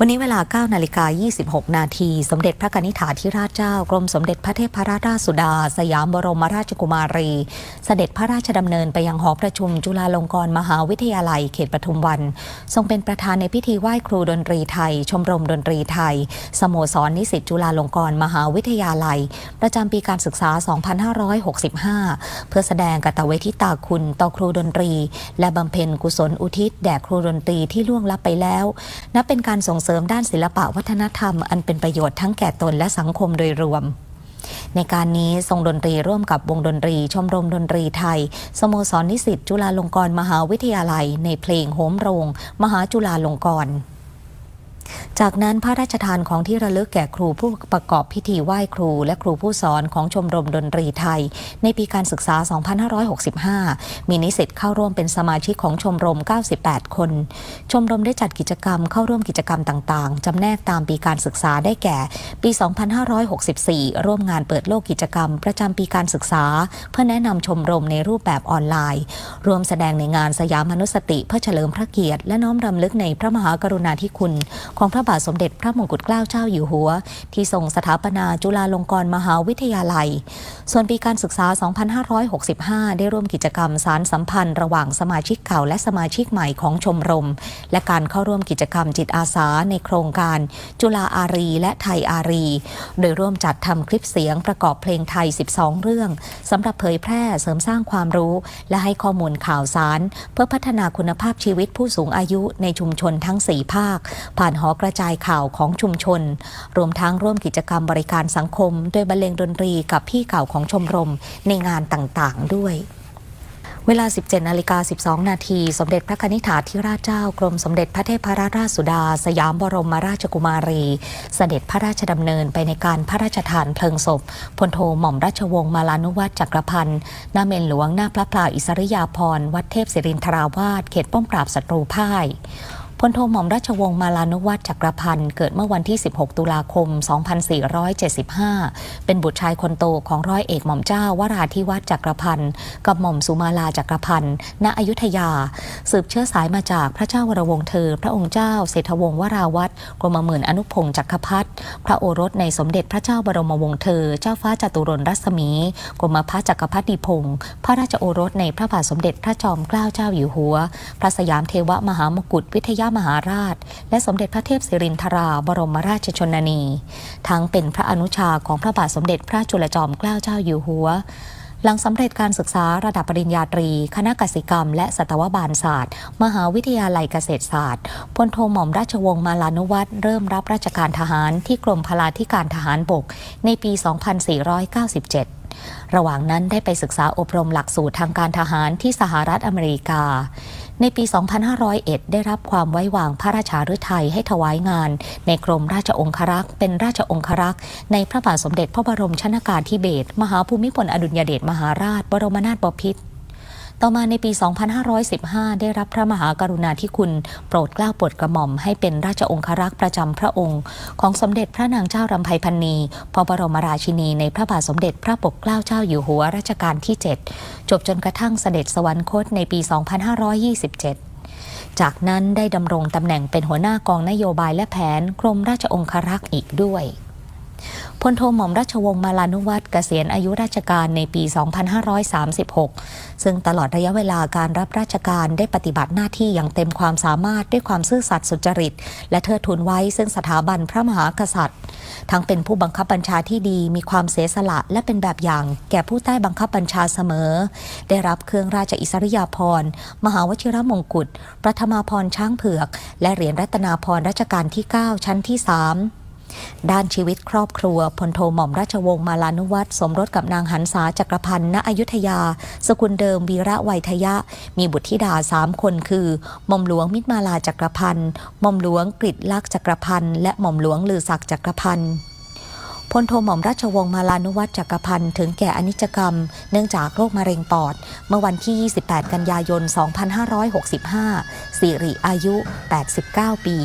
วันนี้เวลา 9 นาฬิกา 26 นาที สมเด็จพระกนิษฐาธิราชเจ้า กรมสมเด็จพระเทพรัตนราชสุดา สยามบรมราชกุมารี เสด็จพระราชดำเนินไปยังหอประชุมจุฬาลงกรณ์มหาวิทยาลัยเขตปทุมวัน ทรงเป็นประธานในพิธีไหว้ครูดนตรีไทย ชมรมดนตรีไทย สโมสรนิสิตจุฬาลงกรณ์มหาวิทยาลัย ประจำปีการศึกษา 2565 เพื่อแสดงกตเวทิตาคุณต่อครูดนตรี และบำเพ็ญกุศลอุทิศแด่ครูดนตรีที่ล่วงลับไปแล้ว นับเป็นการส่งเสริมด้านศิลปะวัฒนธรรม อันเป็นประโยชน์ทั้งแก่ตนและสังคมโดยรวม ในการนี้ทรงดนตรีร่วมกับวงดนตรี ชมรมดนตรีไทย สโมสรนิสิตจุฬาลงกรณ์มหาวิทยาลัย ในเพลงโหมโรง มหาจุฬาลงกรณ์ จากนั้นพระราชทานของที่ระลึกแก่ครูผู้ประกอบพิธีไหว้ครู และครูผู้สอนของชมรมดนตรีไทย ในปีการศึกษา 2565 มีนิสิตเข้าร่วมเป็นสมาชิกของชมรม 98 คน ชมรมได้จัดกิจกรรมเข้าร่วมกิจกรรมต่างๆ จำแนกตามปีการศึกษาได้แก่ ปี 2564 ร่วมงานเปิดโลกกิจกรรม ประจำปีการศึกษา เพื่อแนะนำชมรมในรูปแบบออนไลน์ รวมแสดงในงานสยามมนุสติเพื่อเฉลิมพระเกียรติและน้อมรำลึกในพระมหากรุณาธิคุณของพระบาทสมเด็จพระมงกุฎเกล้าเจ้าอยู่หัว ที่ทรงสถาปนาจุฬาลงกรณ์มหาวิทยาลัย ส่วนปีการศึกษา 2565 ได้ร่วมกิจกรรมสารสัมพันธ์ ระหว่างสมาชิกเก่าและสมาชิกใหม่ของชมรม และการเข้าร่วมกิจกรรมจิตอาสาในโครงการ จุฬาอารี และไทยอารี โดยร่วมจัดทำคลิปเสียงประกอบเพลงไทย 12 เรื่องสำหรับเผยแพร่เสริมสร้างความรู้ และให้ข้อมูลข่าวสาร เพื่อพัฒนาคุณภาพชีวิตผู้สูงอายุในชุมชนทั้ง 4 ภาค ผ่านหอกระจายข่าวของชุมชน รวมทั้งร่วมกิจกรรมบริการสังคมโดยบรรเลงดนตรีกับพี่เก่าของชมรมในงานต่างๆ ด้วยเวลา 17นาฬิกา12 นาที สมเด็จพระนิษฐาธิราชเจ้า กรมสมเด็จพระเทพรัตนราชสุดา สยามบรมราชกุมารี เสด็จพระราชดำเนินไปในการพระราชทานเพลิงศพ พลโทหม่อมราชวงศ์มาลานุวัตจักรพันธ์หน้าเมนหลวงหน้าพระพลาอิสริยาภรณ์วัดเทพศิรินทราวาสเขตป้อมปราบศัตรูพ่าย พลโทหม่อมราชวงศ์มาลานุวัตจักรพันธ์เกิดเมื่อวันที่ 16 ตุลาคม 2475 เป็นบุตรชายคนโตของร้อยเอกหม่อมเจ้าวราธิวัฒน์จักรพันธ์กับหม่อมสุมาลาจักรพันธ์ณอยุธยา สืบเชื้อสายมาจากพระเจ้าวรวงศ์เธอ พระองค์เจ้าเศรษฐวงศ์วราวัตรกรมหมื่นอนุพงศ์จักรพัฒพระโอรสในสมเด็จพระเจ้าบรมวงศ์เธอ เจ้าฟ้าจตุรนรัศมี กรมพระจักรพรรดิพงศ์พระราชโอรสในพระบาทสมเด็จพระจอมเกล้าเจ้าอยู่หัว พระสยามเทวมหามกุฏวิทยามหาราช และสมเด็จพระเทพสิรินทราบรมราชชนนี ทั้งเป็นพระอนุชาของพระบาทสมเด็จพระจุลจอมเกล้าเจ้าอยู่หัว หลังสำเร็จการศึกษาระดับปริญญาตรี คณะกสิกรรม และสัตวบาลศาสตร์ มหาวิทยาลัยเกษตรศาสตร์พลโทหม่อมราชวงศ์มาลานุวัตรเริ่มรับราชการทหารที่กรมพลาธิการทหารบก ในปี 2497ระหว่างนั้นได้ไปศึกษาอบรมหลักสูตรทางการทหารที่สหรัฐอเมริกา ในปี 2501 ได้รับความไว้วางพระราชาฤทัยให้ถวายงาน ในกรมราชองครักษ์ เป็นราชองครักษ์ ในพระบาทสมเด็จพระบรมชนากาธิเบศรมหาภูมิพลอดุลยเดชมหาราช บรมนาถบพิตร ต่อมาในปี 2515 ได้รับพระมหากรุณาธิคุณ โปรดเกล้าโปรดกระหม่อมให้เป็นราชองครักษ์ประจำพระองค์ ของสมเด็จพระนางเจ้ารำไพพันนีพระบรมราชินีในพระบาทสมเด็จพระปกเกล้าเจ้าอยู่หัวรัชกาลที่ 7 จบจนกระทั่งเสด็จสวรรคตในปี 2527จากนั้นได้ดำรงตำแหน่งเป็นหัวหน้ากองนโยบายและแผนกรมราชองครักษ์อีกด้วย พลโทหม่อมราชวงศ์มาลานุวัตรเกษียณอายุราชการในปี 2536 ซึ่งตลอดระยะเวลาการรับราชการได้ปฏิบัติหน้าที่อย่างเต็มความสามารถด้วยความซื่อสัตย์สุจริต และเทิดทูนไว้ซึ่งสถาบันพระมหากษัตริย์ ทั้งเป็นผู้บังคับบัญชาที่ดีมีความเสียสละและเป็นแบบอย่าง แก่ผู้ใต้บังคับบัญชาเสมอ ได้รับเครื่องราชอิสริยาภรณ์มหาวชิรมงกุฎประธมาพรช้างเผือก และเหรียญรัตนาพรรัชกาลที่ 9 ชั้นที่ 3 ด้านชีวิตครอบครัวพลโทหม่อมราชวงศ์มาลานุวัตรสมรสกับนางหันษาจักรพันธ์ณอยุธยา สกุลเดิมวีระไวยทยะ มีบุตรธิดาสามคนคือหม่อมหลวงมิตรมาลาจักรพันธ์หม่อมหลวงกฤษลักษ์จักรพันธ์และหม่อมหลวงลือศักดิ์จักรพันธ์พลโทหม่อมราชวงศ์มาลานุวัตรจักรพันธ์ถึงแก่อนิจกรรม เนื่องจากโรคมะเร็งปอด เมื่อวันที่ 28 กันยายน 2565 สิริอายุ 89 ปี